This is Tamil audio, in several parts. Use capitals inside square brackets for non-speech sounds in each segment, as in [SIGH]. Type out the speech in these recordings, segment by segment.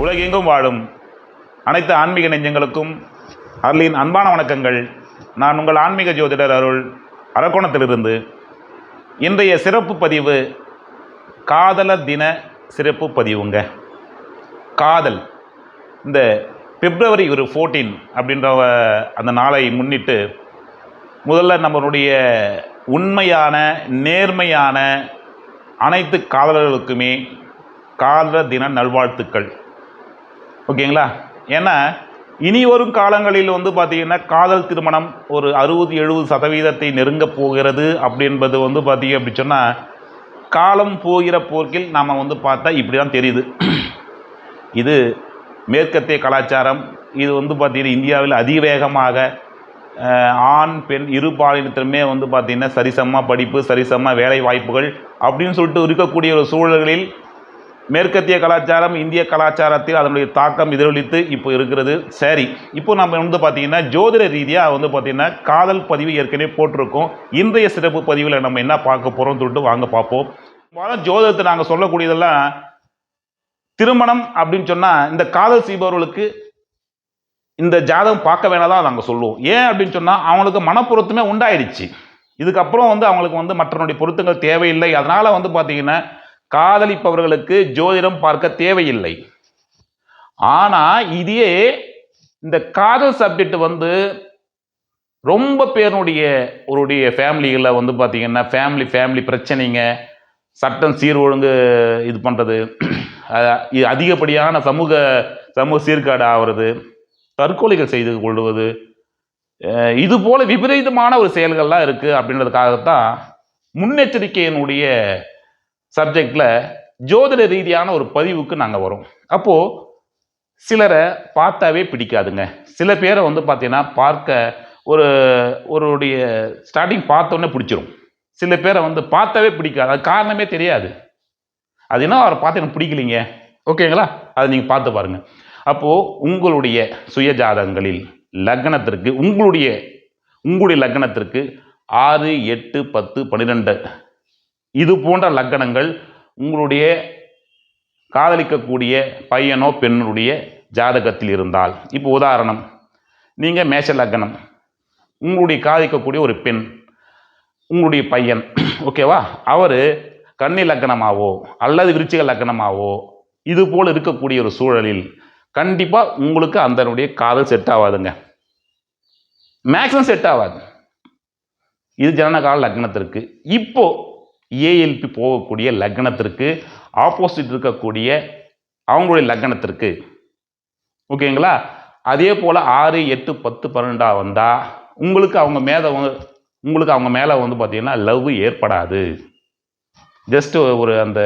உலகெங்கும் வாழும் அனைத்து ஆன்மீக நெஞ்சங்களுக்கும் அருளின் அன்பான வணக்கங்கள். நான் உங்கள் ஆன்மீக ஜோதிடர் அருள் அரக்கோணத்திலிருந்து. இன்றைய சிறப்பு பதிவு காதலர் தின சிறப்பு பதிவுங்க. காதல். இந்த பிப்ரவரி ஒரு ஃபோர்டீன் அப்படின்ற அந்த நாளை முன்னிட்டு முதல்ல நம்மளுடைய உண்மையான நேர்மையான அனைத்து காதலர்களுக்குமே காதலர் தின நல்வாழ்த்துக்கள். ஓகேங்களா? ஏன்னா இனி வரும் காலங்களில் வந்து பார்த்தீங்கன்னா காதல் திருமணம் ஒரு அறுபது எழுபது சதவீதத்தை நெருங்கப் போகிறது அப்படின்றது வந்து பார்த்தீங்க அப்படி சொன்னால் காலம் போகிற போக்கில் நாம் வந்து பார்த்தா இப்படி தான் தெரியுது. இது மேற்கத்திய கலாச்சாரம் இது வந்து பார்த்தீங்கன்னா இந்தியாவில் அதிவேகமாக ஆண் பெண் இரு பாலினத்திலுமே வந்து பார்த்திங்கன்னா சரிசமமாக படிப்பு சரிசமமாக வேலை வாய்ப்புகள் அப்படின்னு சொல்லிட்டு இருக்கக்கூடிய ஒரு சூழல்களில் மேற்கத்திய கலாச்சாரம் இந்திய கலாச்சாரத்தில் அதனுடைய தாக்கம் எதிரொலித்து இப்போ இருக்கிறது. சரி இப்போ நம்ம வந்து பார்த்திங்கன்னா ஜோதிட ரீதியாக வந்து பார்த்திங்கன்னா காதல் பதிவு ஏற்கனவே போட்டிருக்கோம். இன்றைய சிறப்பு பதிவில் நம்ம என்ன பார்க்க போகிறோம்னு சொல்லிட்டு வாங்க பார்ப்போம். முதல்ல ஜோதிடத்தை நாங்கள் சொல்லக்கூடியதெல்லாம் திருமணம் அப்படின்னு சொன்னால் இந்த காதல் செய்பவர்களுக்கு இந்த ஜாதகம் பார்க்க வேணாதான் நாங்கள் சொல்லுவோம். ஏன் அப்படின்னு சொன்னால் அவங்களுக்கு மனப்பொருத்தமே உண்டாயிடுச்சு. இதுக்கப்புறம் வந்து அவங்களுக்கு வந்து மற்றவனுடைய பொருத்தங்கள் தேவையில்லை. அதனால் வந்து பார்த்திங்கன்னா காதலிப்பவர்களுக்கு ஜோதிடம் பார்க்க தேவையில்லை. ஆனால் இதே இந்த காதல் சப்ஜெக்ட் வந்து ரொம்ப பேருடைய ஒருடைய ஃபேமிலிகளில் வந்து பார்த்திங்கன்னா ஃபேமிலி ஃபேமிலி பிரச்சனைங்க சட்டம் சீர் ஒழுங்கு இது பண்ணுறது இது அதிகப்படியான சமூக சமூக சீர்காடு ஆகிறது தற்கொலைகள் செய்து கொள்வது இது போல் விபரீதமான ஒரு செயல்கள்லாம் இருக்குது அப்படின்றதுக்காகத்தான் முன்னெச்சரிக்கையினுடைய சப்ஜெக்டில் ஜோதிட ரீதியான ஒரு பதிவுக்கு நாங்கள் வரோம். அப்போது சிலரை பார்த்தாவே பிடிக்காதுங்க. சில பேரை வந்து பார்த்தீங்கன்னா பார்க்க ஒரு ஒருடைய ஸ்டார்டிங் பார்த்தோன்னே பிடிச்சிரும். சில பேரை வந்து பார்த்தாவே பிடிக்காது. அது காரணமே தெரியாது. அது என்ன அவரை பார்த்து எனக்கு பிடிக்கலிங்க. ஓகேங்களா அதை நீங்கள் பார்த்து பாருங்கள் அப்போது உங்களுடைய சுயஜாதகங்களில் லக்னத்திற்கு உங்களுடைய உங்களுடைய லக்னத்திற்கு ஆறு எட்டு பத்து பன்னிரெண்டு இது போன்ற லக்கணங்கள் உங்களுடைய காதலிக்கக்கூடிய பையனோ பெண்ணுடைய ஜாதகத்தில் இருந்தால். இப்போ உதாரணம் நீங்கள் மேஷ லக்னம் உங்களுடைய காதலிக்கக்கூடிய ஒரு பெண் உங்களுடைய பையன் [CLEARS THROAT] ஓகேவா அவர் கன்னி லக்னமாவோ அல்லது விருச்சிக லக்னமாவோ இது போல் இருக்கக்கூடிய ஒரு சூழலில் கண்டிப்பாக உங்களுக்கு அந்தனுடைய காதல் செட் ஆகாதுங்க மேக்ஸிமம் செட் ஆகாது இது ஜனனகால லக்னத்திற்கு இப்போது ஏஎல்பி போகக்கூடிய லக்னத்திற்கு ஆப்போசிட் இருக்கக்கூடிய அவங்களுடைய லக்னத்திற்கு. ஓகேங்களா? அதே போல் ஆறு எட்டு பத்து பன்னெண்டாக வந்தால் உங்களுக்கு அவங்க மேலே உங்களுக்கு அவங்க மேலே வந்து பார்த்தீங்கன்னா லவ் ஏற்படாது. ஜஸ்ட்டு ஒரு அந்த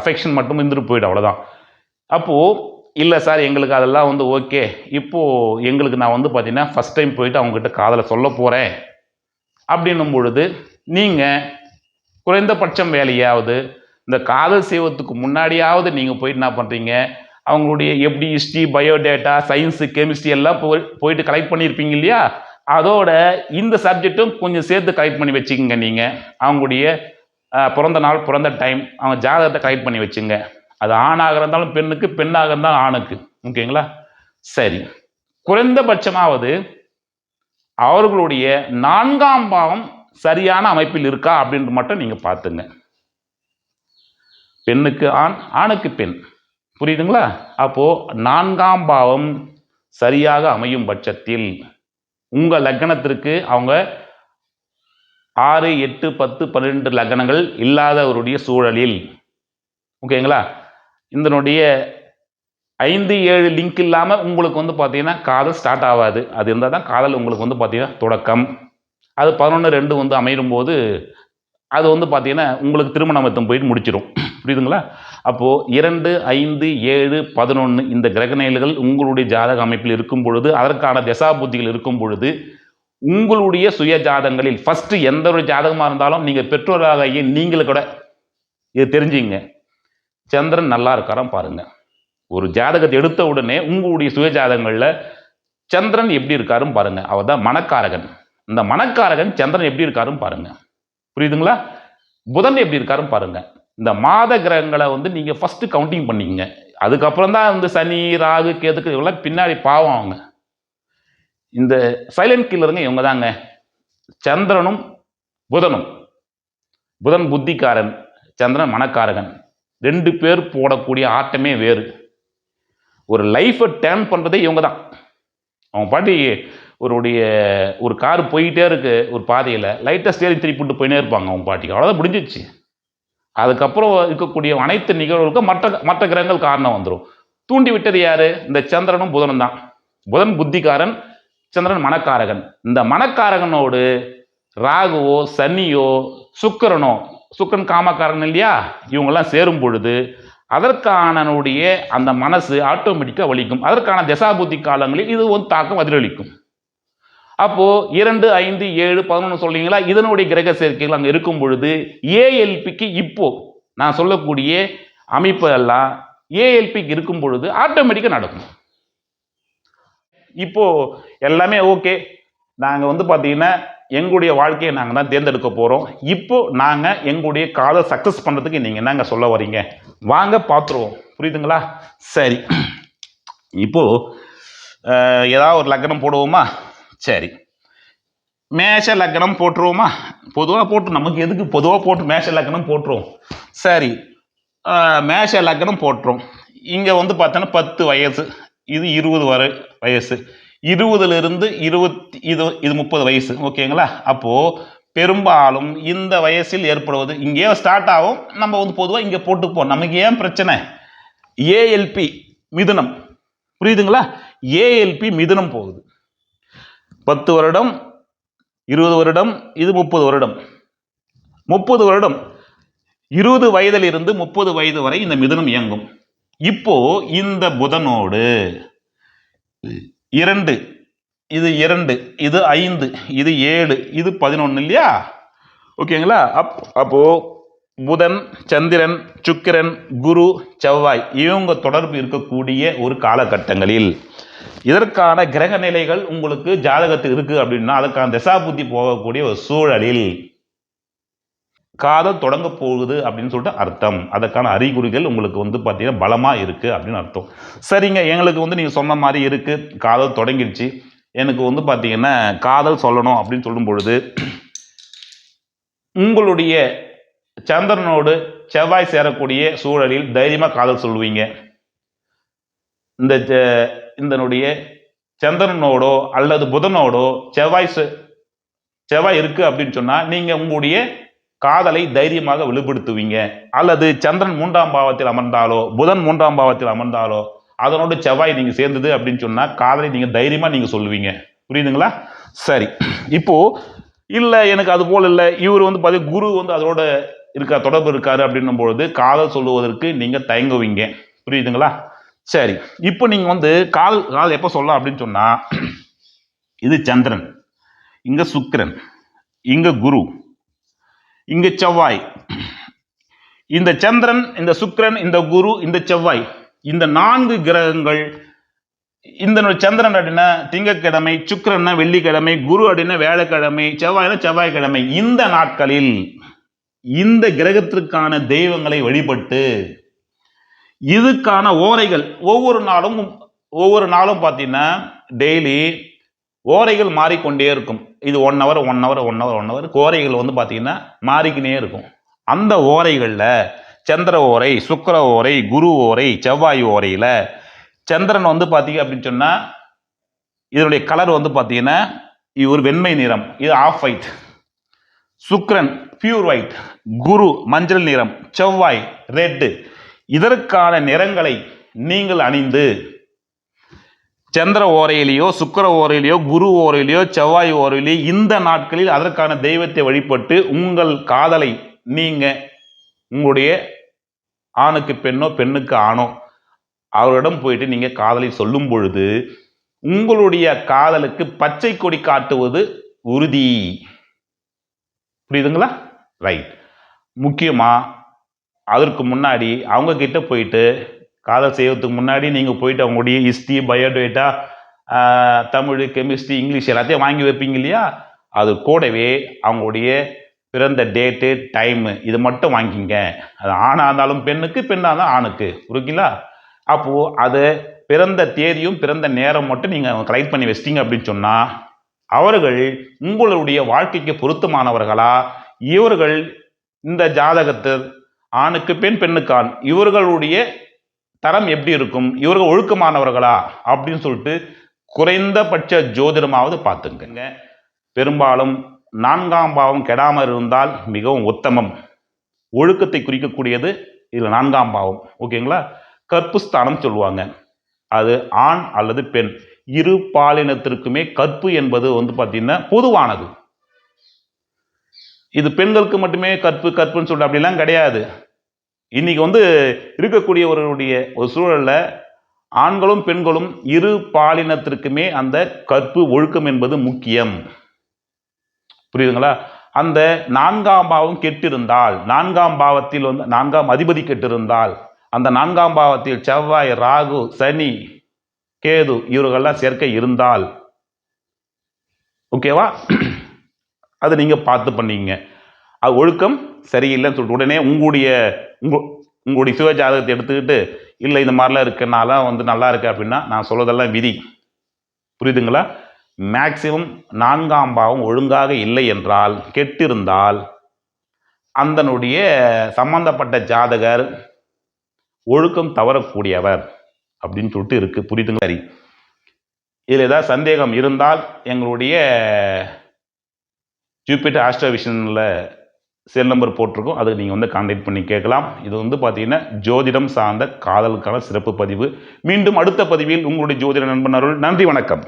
அஃபெக்ஷன் மட்டும் இருந்துட்டு போயிடும் அவ்வளோதான் அப்போது இல்லை சார் எங்களுக்கு அதெல்லாம் வந்து ஓகே இப்போது எங்களுக்கு நான் வந்து பார்த்தீங்கன்னா ஃபஸ்ட் டைம் போயிட்டு அவங்ககிட்ட காதலை சொல்ல போகிறேன் அப்படின்னும் பொழுது நீங்கள் குறைந்தபட்சம் வேலையாவது இந்த காதல் செய்வதுக்கு முன்னாடியாவது நீங்கள் போயிட்டு என்ன பண்ணுறீங்க அவங்களுடைய எப்படி ஹிஸ்ட்ரி பயோடேட்டா சயின்ஸு கெமிஸ்ட்ரி எல்லாம் போய் போயிட்டு கலெக்ட் பண்ணியிருப்பீங்க இல்லையா? அதோட இந்த சப்ஜெக்ட்டும் கொஞ்சம் சேர்த்து கலெக்ட் பண்ணி வச்சுக்கோங்க நீங்கள் அவங்களுடைய பிறந்த நாள் பிறந்த டைம் அவங்க ஜாதகத்தை கலெக்ட் பண்ணி வச்சுங்க. அது ஆணாக இருந்தாலும் பெண்ணுக்கு பெண்ணாக இருந்தாலும் ஆணுக்கு. ஓகேங்களா? சரி. குறைந்தபட்சமாவது அவர்களுடைய நான்காம் பாவம் சரியான அமைப்பில் இருக்கா அப்படின்ட்டு மட்டும் நீங்கள் பார்த்துங்க. பெண்ணுக்கு ஆண் ஆணுக்கு பெண். புரியுதுங்களா? அப்போது நான்காம் பாவம் சரியாக அமையும் பட்சத்தில் உங்கள் லக்னத்திற்கு அவங்க ஆறு எட்டு பத்து பன்னிரெண்டு லக்னங்கள் இல்லாதவருடைய சூழலில். ஓகேங்களா? இதனுடைய ஐந்து ஏழு லிங்க் இல்லாமல் உங்களுக்கு வந்து பார்த்தீங்கன்னா காதல் ஸ்டார்ட் ஆகாது. அது இருந்தால் தான் காதல் உங்களுக்கு வந்து பார்த்தீங்கன்னா தொடக்கம். அது பதினொன்று ரெண்டு வந்து அமையும் போது அது வந்து பார்த்தீங்கன்னா உங்களுக்கு திருமணம் திருமணமத்தம் போயிட்டு முடிச்சிடும் [CLEARS THROAT] புரியுதுங்களா? அப்போது இரண்டு ஐந்து ஏழு பதினொன்று இந்த கிரகநிலைகள் உங்களுடைய ஜாதக அமைப்பில் இருக்கும் பொழுது அதற்கான தசாபுத்திகள் இருக்கும் பொழுது உங்களுடைய சுய ஜாதங்களில் ஃபஸ்ட்டு எந்த ஒரு ஜாதகமாக இருந்தாலும் நீங்கள் பெற்றோராக நீங்கள் கூட இது தெரிஞ்சுங்க. சந்திரன் நல்லா இருக்காராம் பாருங்க. ஒரு ஜாதகத்தை எடுத்த உடனே உங்களுடைய சுய ஜாதகங்களில் சந்திரன் எப்படி இருக்காருன்னு பாருங்கள் அவர் தான் மனக்காரகன். இந்த மனக்காரகன் சந்திரன் எப்படி இருக்காருன்னு பாருங்க. புரியுதுங்களா? புதன் எப்படி இருக்காருன்னு பாருங்க. இந்த மாத கிரகங்களை வந்து நீங்கள் ஃபஸ்ட்டு கவுண்டிங் பண்ணிக்கங்க. அதுக்கப்புறம் தான் இந்த சனி ராகு கேதுக்கு இவெல்லாம் பின்னாடி பாவம் அவங்க. இந்த சைலண்ட் கில்லருங்க இவங்க தாங்க. சந்திரனும் புதனும். புதன் புத்திக்காரன் சந்திரன் மனக்காரகன் ரெண்டு பேர் போடக்கூடிய ஆட்டமே வேறு. ஒரு லைஃப்பை டேர்ன் பண்ணுறதே இவங்க தான். அவங்க பாட்டி ஒருடைய ஒரு கார் போயிட்டே இருக்கு ஒரு பாதையில் லைட்டாக ஸ்டேரிங் திருப்பி விட்டு போயினே இருப்பாங்க அவங்க பாட்டிக்கு. அவ்வளோதான் முடிஞ்சிச்சு அதுக்கப்புறம் இருக்கக்கூடிய அனைத்து நிகழ்வுகளுக்கும் மற்ற மற்ற கிரகங்கள் காரணம் வந்துடும் தூண்டி விட்டது யார்? இந்த சந்திரனும் புதனும் தான். புதன் புத்திக்காரன் சந்திரன் மனக்காரகன். இந்த மனக்காரகனோடு ராகுவோ சனியோ சுக்கரனோ சுக்கரன் காமக்காரன் இல்லையா? இவங்கெல்லாம் சேரும் பொழுது அதற்கானனுடைய அந்த மனசு ஆட்டோமேட்டிக்காக வலிக்கும். அதற்கான தசாபுத்தி காலங்களில் இது வந்து தாக்கம் பதிலளிக்கும் அப்போது இரண்டு ஐந்து ஏழு பதினொன்று சொல்றீங்களா? இதனுடைய கிரக சேர்க்கைகள் அங்கே இருக்கும் பொழுது ஏஎல்பிக்கு இப்போ நான் சொல்லக்கூடிய அமைப்பு எல்லாம் ஏஎல்பிக்கு இருக்கும் பொழுது ஆட்டோமேட்டிக்காக நடக்கும். இப்போது எல்லாமே ஓகே நாங்கள் வந்து பார்த்தீங்கன்னா எங்களுடைய வாழ்க்கையை நாங்கள் தான் தேர்ந்தெடுக்க போகிறோம் இப்போது நாங்கள் எங்களுடைய காலை சக்ஸஸ் பண்ணுறதுக்கு நீங்கள் என்னங்க சொல்ல வரீங்க? வாங்க பார்த்துருவோம் புரியுதுங்களா? சரி. இப்போது ஏதாவது ஒரு லக்னம் போடுவோமா? சரி. மேஷ லக்னம் போட்டுருவோமா பொதுவாக போட்டு நமக்கு எதுக்கு பொதுவாக போட்டு மேஷ லக்னம் போட்டுருவோம் சரி. மேஷ லக்னம் போட்டுரும் இங்கே வந்து பார்த்தோன்னா பத்து வயசு. இது இருபது வரை வயசு. இருபதுலேருந்து இருபத்தி இது இது முப்பது வயசு. ஓகேங்களா? அப்போது பெரும்பாலும் இந்த வயசில் ஏற்படுவது இங்கேயே ஸ்டார்ட் ஆகும். நம்ம வந்து பொதுவாக இங்கே போட்டுப்போம் நமக்கு ஏன் பிரச்சனை? ஏஎல்பி மிதுனம். புரியுதுங்களா? ஏஎல்பி மிதுனம் போகுது. பத்து வருடம் இருபது வருடம் இது முப்பது வருடம். முப்பது வருடம். இருபது வயதிலிருந்து முப்பது வயது வரை இந்த மிதுனம் இயங்கும். இப்போ இந்த புதனோடு இரண்டு இது இரண்டு இது ஐந்து இது ஏழு இது பதினொன்று இல்லையா? ஓகேங்களா? அப் அப்போது புதன் சந்திரன் சுக்கிரன் குரு செவ்வாய் இவங்க தொடர்பு இருக்கக்கூடிய ஒரு காலகட்டங்களில். இதற்கான கிரக நிலைகள் உங்களுக்கு ஜாதகத்தில் இருக்கு அப்படின்னா அதுக்கான திசாபுத்தி போகக்கூடிய ஒரு சூழலில் காதல் தொடங்க போகுது அப்படின்னு சொல்லிட்டு அர்த்தம். அதற்கான அறிகுறிகள் உங்களுக்கு வந்து பார்த்தீங்கன்னா பலமாக இருக்குது அப்படின்னு அர்த்தம். சரிங்க எங்களுக்கு வந்து நீங்கள் சொன்ன மாதிரி இருக்குது காதல் தொடங்கிடுச்சு. எனக்கு வந்து பார்த்தீங்கன்னா காதல் சொல்லணும் அப்படின்னு சொல்லும் பொழுது உங்களுடைய சந்திரனோடு செவ்வாய் சேரக்கூடிய சூழலில் தைரியமாக காதல் சொல்லுவீங்க. இந்த செ- இதனுடைய சந்திரனோடோ அல்லது புதனோடோ செவ்வாய் செவ்வாய் இருக்கு அப்படின்னு சொன்னால் நீங்க உங்களுடைய காதலை தைரியமாக வெளிப்படுத்துவீங்க. அல்லது சந்திரன் மூன்றாம் பாவத்தில் அமர்ந்தாலோ புதன் மூன்றாம் பாவத்தில் அமர்ந்தாலோ அதனோடு செவ்வாய் நீங்க சேர்ந்தது அப்படின்னு சொன்னா காதலை நீங்க தைரியமா நீங்க சொல்லுவீங்க. புரியுதுங்களா? சரி. இப்போ இல்லை எனக்கு அது போல இல்லை. இவர் வந்து பாத்தீங்க குரு வந்து அதோட இருக்கா தொடர்பு இருக்காரு அப்படின்னும் பொழுது காதல் சொல்லுவதற்கு நீங்கள் தயங்குவீங்க. புரியுதுங்களா? சரி இப்போ நீங்கள் வந்து கால் கால் எப்போ சொல்லலாம் அப்படின்னு சொன்னால் இது சந்திரன் இங்கே சுக்கிரன் இங்கே குரு இங்கே செவ்வாய். இந்த சந்திரன் இந்த சுக்கிரன் இந்த குரு இந்த செவ்வாய் இந்த நான்கு கிரகங்கள் இந்த சந்திரன் அப்படின்னா திங்கக்கிழமை சுக்கிரன்னா வெள்ளிக்கிழமை குரு அப்படின்னா வேலைக்கிழமை செவ்வாய்னா செவ்வாய்க்கிழமை. இந்த நாட்களில் இந்த கிரகத்திற்கான தெய்வங்களை வழிபட்டு இதுக்கான ஓரைகள் ஒவ்வொரு நாளும் ஒவ்வொரு நாளும் பார்த்தீங்கன்னா டெய்லி ஓரைகள் மாறிக்கொண்டே இருக்கும். இது one hour one hour one hour one hour ஓரைகள் வந்து பார்த்தீங்கன்னா மாறிக்கினே இருக்கும். அந்த ஓரைகளில் சந்திர ஓரை சுக்கர ஓரை குரு ஓரை செவ்வாய் ஓரையில் சந்திரன் வந்து பார்த்தீங்க அப்படின்னு சொன்னால் இதனுடைய கலர் வந்து பார்த்தீங்கன்னா இது ஒரு வெண்மை நிறம் இது off white Sukran pure white Guru மஞ்சள் நிறம் செவ்வாய் ரெட்டு இதற்கான நிறங்களை நீங்கள் அணிந்து சந்திர ஓரையிலேயோ சுக்கிர ஓரையிலேயோ குரு ஓரையிலேயோ செவ்வாய் ஓரையிலேயோ இந்த நாட்களில் அதற்கான தெய்வத்தை வழிபட்டு உங்கள் காதலை நீங்கள் உங்களுடைய ஆணுக்கு பெண்ணோ பெண்ணுக்கு ஆணோ அவரிடம் போயிட்டு நீங்கள் காதலை சொல்லும் பொழுது உங்களுடைய காதலுக்கு பச்சை கொடி காட்டுவது உறுதி. புரியுதுங்களா? ரைட் முக்கியமாக அதற்கு முன்னாடி அவங்க கிட்ட போயிட்டு காதல் செய்வதுக்கு முன்னாடி நீங்கள் போயிட்டு அவங்களுடைய history biodata Tamil chemistry English எல்லாத்தையும் வாங்கி வைப்பீங்க இல்லையா? அது கூடவே அவங்களுடைய பிறந்த டேட்டு டைமு இது மட்டும் வாங்கிங்க. அது ஆணாக இருந்தாலும் பெண்ணுக்கு பெண்ணாக இருந்தால் ஆணுக்கு. புரியுங்களா அப்போது அது பிறந்த தேதியும் பிறந்த நேரம் மட்டும் நீங்கள் கலெக்ட் பண்ணி வச்சிட்டிங்க அப்படின்னு சொன்னால் அவர்கள் உங்களுடைய வாழ்க்கைக்கு பொருத்தமானவர்களா? இவர்கள் இந்த ஜாதகத்தில் ஆணுக்கு பெண் பெண்ணுக்கு ஆண் இவர்களுடைய தரம் எப்படி இருக்கும்? இவர்கள் ஒழுக்கமானவர்களா? அப்படின்னு சொல்லிட்டு குறைந்தபட்ச ஜோதிடமாவது பார்த்துக்கங்க. பெரும்பாலும் நான்காம் பாவம் கெடாமல் இருந்தால் மிகவும் உத்தமம். ஒழுக்கத்தை குறிக்கக்கூடியது இதில் நான்காம் பாவம். ஓகேங்களா கற்புஸ்தானம் சொல்லுவாங்க. அது ஆண் அல்லது பெண். இரு பாலினத்திற்குமே கற்பு என்பது வந்து பார்த்திங்கன்னா பொதுவானது. இது பெண்களுக்கு மட்டுமே கற்பு கற்புன்னு சொல்லிட்டு அப்படிலாம் கிடையாது. இன்னைக்கு வந்து இருக்கக்கூடியவர்களுடைய ஒரு சூழலில் ஆண்களும் பெண்களும் இரு பாலினத்திற்குமே அந்த கற்பு ஒழுக்கம் என்பது முக்கியம். புரியுதுங்களா? அந்த நான்காம் பாவம் கெட்டிருந்தால் நான்காம் பாவத்தில் வந்து நான்காம் அதிபதி கெட்டிருந்தால் அந்த நான்காம் பாவத்தில் செவ்வாய் ராகு சனி கேது இவர்கள்லாம் சேர்க்கை இருந்தால் ஓகேவா? அது நீங்கள் பார்த்து பண்ணீங்க. அது ஒழுக்கம் சரியில்லைன்னு சொல்லிட்டு உடனே உங்களுடைய உங்க உங்களுடைய சிவ ஜாதகத்தை எடுத்துக்கிட்டு இல்லை இந்த மாதிரிலாம் இருக்கனால வந்து நல்லா இருக்கு அப்படின்னா நான் சொல்வதெல்லாம் விதி. புரியுதுங்களா? மேக்சிமம் நான்காம் பாவம் ஒழுங்காக இல்லை என்றால் கெட்டிருந்தால் அந்தனுடைய சம்பந்தப்பட்ட ஜாதகர் ஒழுக்கம் தவறக்கூடியவர் அப்படின்னு சொல்லிட்டு இருக்குது புரியுதுங்க சரி. இதில் ஏதாவது சந்தேகம் இருந்தால் எங்களுடைய ஜூபிட்டர் ஆஸ்ட்ராவிஷனில் செல் நம்பர் போட்டிருக்கோம். அதுக்கு நீங்கள் வந்து கான்டாக்ட் பண்ணி கேட்கலாம். இது வந்து பார்த்தீங்கன்னா ஜோதிடம் சார்ந்த காதலுக்கான சிறப்பு பதிவு. மீண்டும் அடுத்த பதிவில் உங்களுடைய ஜோதிட நண்பன் அருள். நன்றி வணக்கம்.